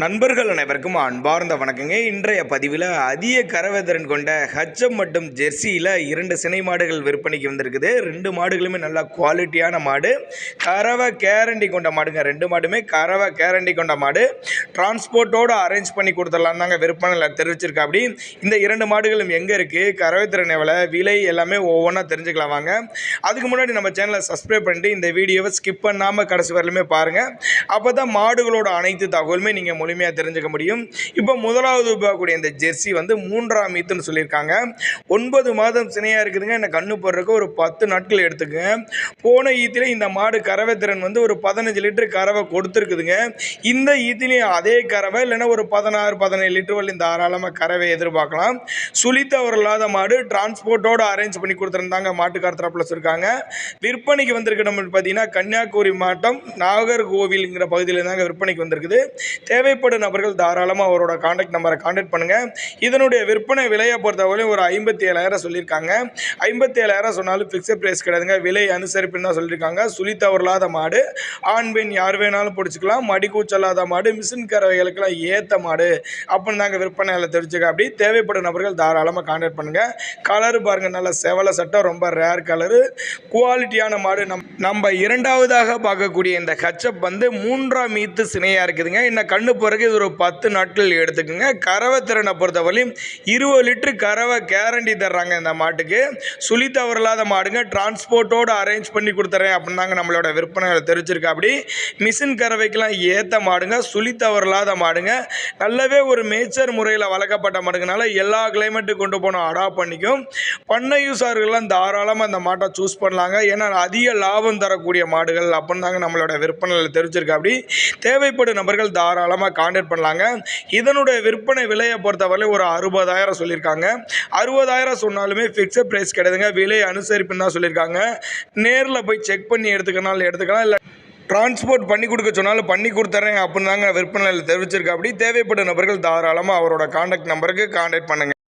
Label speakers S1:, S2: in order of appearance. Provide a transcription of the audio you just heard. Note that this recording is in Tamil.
S1: நண்பர்கள் அனைவருக்கும் அன்பார்ந்த வணக்கங்க. இன்றைய பதிவில் அதிக கரவேதிறன் கொண்ட ஹச்சம் மற்றும் ஜெர்சியில் இரண்டு சினை மாடுகள் விற்பனைக்கு வந்திருக்குது. ரெண்டு மாடுகளுமே நல்லா குவாலிட்டியான மாடு. கரவை கேரண்டி கொண்ட மாடுங்க. ரெண்டு மாடுமே கறவை கேரண்டி கொண்ட மாடு. டிரான்ஸ்போர்ட்டோடு அரேஞ்ச் பண்ணி கொடுத்துடலாம் தாங்க விற்பனையில் தெரிவிச்சிருக்கா அப்படி. இந்த இரண்டு மாடுகளும் எங்கே இருக்குது கரவேத்திறன் எவ்வளோ விலை எல்லாமே ஒவ்வொன்றா தெரிஞ்சுக்கலாம் வாங்க. அதுக்கு முன்னாடி நம்ம சேனலை சப்ஸ்கிரைப் பண்ணிட்டு இந்த வீடியோவை ஸ்கிப் பண்ணாமல் கடைசி வரலுமே பாருங்கள் அப்போ தான் மாடுகளோட அனைத்து தகவலுமே நீங்கள் முழுமையாக தெரிஞ்சுக்க முடியும். இப்போ முதலாவது போகக்கூடிய இந்த ஜெர்சி வந்து மூன்றாம் ஈத்துன்னு சொல்லியிருக்காங்க. ஒன்பது மாதம் சினையாக இருக்குதுங்க. இந்த கண்ணு போடுறதுக்கு ஒரு பத்து நாட்கள் எடுத்துக்கங்க. போன ஈத்திலே இந்த மாடு கறவை திறன் வந்து ஒரு பதினஞ்சு லிட்டர் கறவை கொடுத்துருக்குதுங்க. இந்த ஈத்திலையும் அதே கறவை இல்லைன்னா ஒரு பதினாறு பதினேழு லிட்டர் வரலையும் தாராளமாக கறவை எதிர்பார்க்கலாம். சுழித்தவர் இல்லாத மாடு டிரான்ஸ்போர்ட்டோடு அரேஞ்ச் பண்ணி கொடுத்துருந்தாங்க. மாட்டுக்கார தரப்பில் இருக்காங்க விற்பனைக்கு வந்திருக்க நம்ம பார்த்தீங்கன்னா கன்னியாகுமரி மாவட்டம் நாகர்கோவில்ங்கிற பகுதியில் தாங்க விற்பனைக்கு வந்திருக்குது. தேவை தேவைப்படும் நபர்கள் தாராளமாக அவரோட காண்டாக்ட் நம்பரை காண்டாக்ட் பண்ணுங்கள் இதனுடைய விற்பனை விலையை பொறுத்தவரையும் ஒரு ஐம்பத்தி ஏழாயிரம் சொல்லியிருக்காங்க. ஐம்பத்தி ஏழாயிரம் சொன்னாலும் ஃபிக்ஸட் ப்ரைஸ் கிடையாதுங்க. விலை அனுசரிப்புன்னு தான் சொல்லியிருக்காங்க. சுழித்தவரில்லாத மாடு ஆண் பெண் யார் வேணாலும் பிடிச்சிக்கலாம். மடிக்கூச்சல்லாத மாடு மிஷின் கறவைகளுக்கெல்லாம் ஏற்ற மாடு அப்படின்னு தாங்க விற்பனையில் தெரிஞ்சுக்க அப்படி. தேவைப்படும் நபர்கள் தாராளமாக காண்டாக்ட் பண்ணுங்கள் கலரு பாருங்கள் நல்ல செவலை சட்டம் ரொம்ப ரேர் கலரு குவாலிட்டியான மாடு நம் நம்ம இரண்டாவதாக பார்க்கக்கூடிய இந்த ஹச்சப் வந்து மூன்றாம் மீத்து சினையாக இருக்குதுங்க. என்ன கண்ணு பிறகு இது ஒரு பத்து நாட்கள் எடுத்துக்கோங்க. கறவை திறனை பொறுத்தவரையும் இருபது லிட்டரு கறவை கேரண்டி தர்றாங்க இந்த மாட்டுக்கு. சுழி தவறில்லாத மாடுங்க. டிரான்ஸ்போர்ட்டோடு அரேஞ்ச் பண்ணி கொடுத்துறேன் அப்படின்னு தாங்க நம்மளோட விற்பனைகளை தெரிஞ்சிருக்கா அப்படி மிஷின் கறவைக்கெல்லாம் ஏற்ற மாடுங்க. சுழி தவறில்லாத மாடுங்க. நல்லாவே ஒரு மேய்ச்சர் முறையில் வளர்க்கப்பட்ட மாடுங்கனால எல்லா கிளைமேட்டுக்கு கொண்டு போனோம் அடாப்ட் பண்ணிக்கும். பண்ணை யூஸார்கள்லாம் தாராளமாக அந்த மாட்டை சூஸ் பண்ணலாங்க. ஏன்னா அதிக லாபம் தரக்கூடிய மாடுகள் அப்படின்னு தாங்க நம்மளோட விற்பனையில் தெரிஞ்சிருக்கா அப்படி தேவைப்படும் நபர்கள் தாராளமாக காண்டாக்ட் பண்ணலாங்க. இதனுடைய விற்பனை விலையை பொறுத்தவரை ஒரு அறுபதாயிரம் சொல்லியிருக்காங்க. அறுபதாயிரம் சொன்னாலுமே ஃபிக்ஸட் ப்ரைஸ் கிடையாதுங்க. விலை அனுசரிப்புன்னு தான் சொல்லியிருக்காங்க. நேரில் போய் செக் பண்ணி எடுத்துக்கனாலும் எடுத்துக்கலாம். இல்லை டிரான்ஸ்போர்ட் பண்ணி கொடுக்க சொன்னாலும் பண்ணி கொடுத்துறேன் அப்படின்னு தாங்க விற்பனையில் தெரிவிச்சிருக்கா அப்படி தேவைப்படும் நபர்கள் தாராளமாக அவரோட காண்டாக்ட் நம்பருக்கு காண்டாக்ட் பண்ணுங்கள்